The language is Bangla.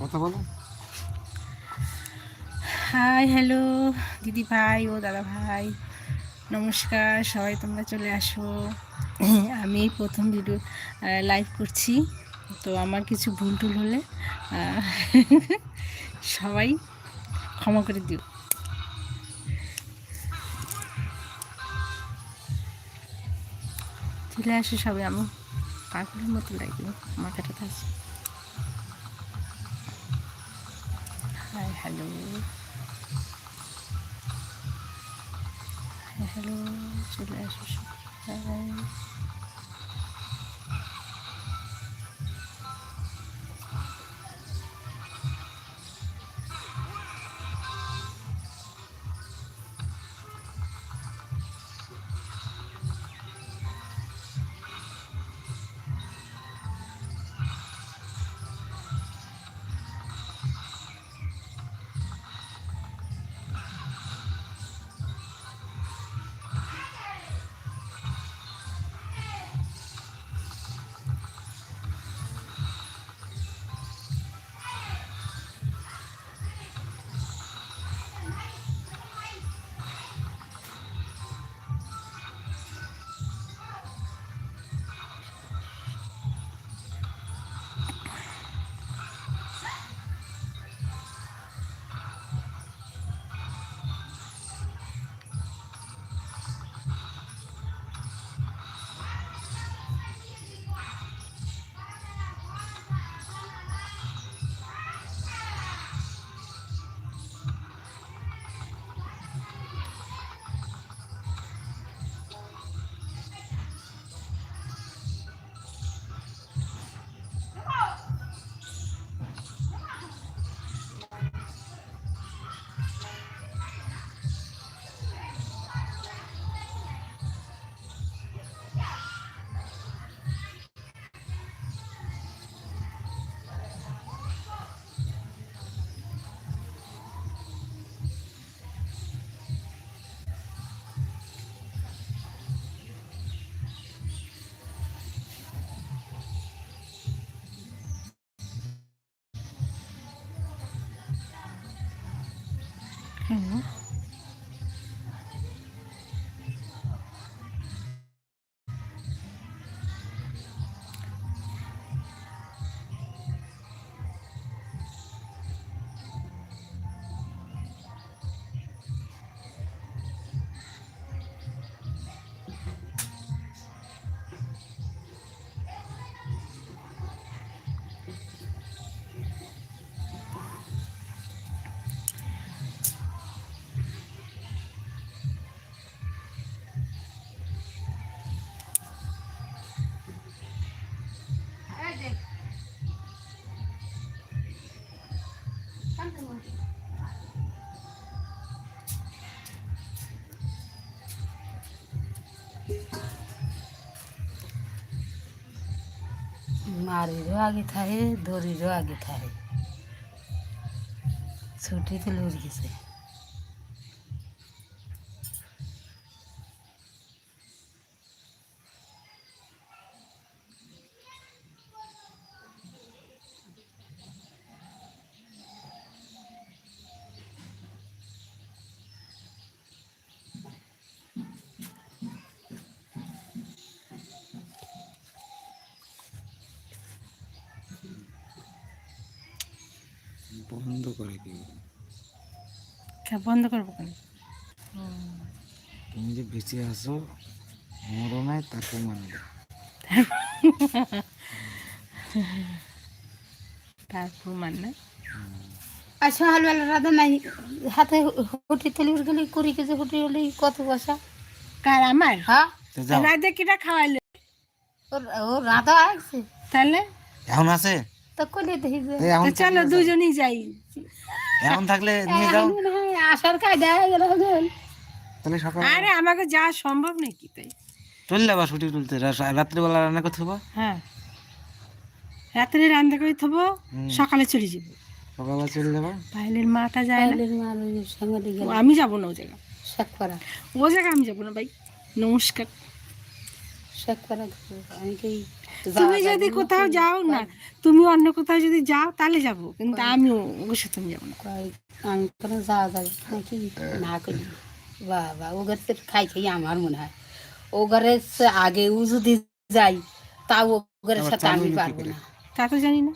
কথা বলো। হাই, হ্যালো, দিদি ভাই ও দাদা ভাই, নমস্কার, সবাই তোমরা চলে আসো। আমি প্রথম ভিডিও লাইভ করছি। তো আমার কিছু ভুল টুল হলে সবাই ক্ষমা করে দিও। চলে আসো সবাই আমি পাগলের মতো লাগবে মাথাটা আছে হাই হ্যালো হ্যালো চলে আসো সবাই কেন মারিরও আগে থাকে দড়িরও আগে থাকে। ছুটিতে তুলে গেছে বন্ধ করে দিও। কে- বন্ধ করব কেন? তুমি যে বেঁচে আসো মরো নাই তার প্রমাণ দাও। তারপর মানে আচ্ছা রাধা নাই হাতে হুটি তুলে গেলে কুড়ি কেজি হুটি হলে কত পয়সা? কার আমার? হ্যাঁ। তো কিটা খাওয়াইলে? ও রাধা আসছে তাহলে? এখন আছে? তো কলে দেখি চলো দুজনেই যাই। এখন থাকলে নিয়ে যাও। আসার কায়দা হয়ে গেল। তাহলে সকাল আরে আমাকে যাওয়া সম্ভব নাকি তাই। চলে যাবা ছুটি তুলতে। রাত্রিবেলা রান্না করতে হব? হ্যাঁ। রাত্রে রান্না করে থবো সকালে চলে যাব। সকালে চলে যাবা? যায় পাইলের গেল ও, আমি যাব না ও জায়গা। ও জায়গা আমি যাব না ভাই। নমস্কার। তুমি যদি কোথাও যাও না তুমি অন্য কোথাও যদি যাও তাহলে যাব কিন্তু আমি ওর সাথে যাব না। আমি কোনো যাওয়া যাবে নাকি না করি। বাবা ও ঘরে খাই খাই আমার মনে হয়। ও ঘরে আগেও যদি যাই তাও ও ঘরের সাথে আমি পারব না। তা তো জানি না।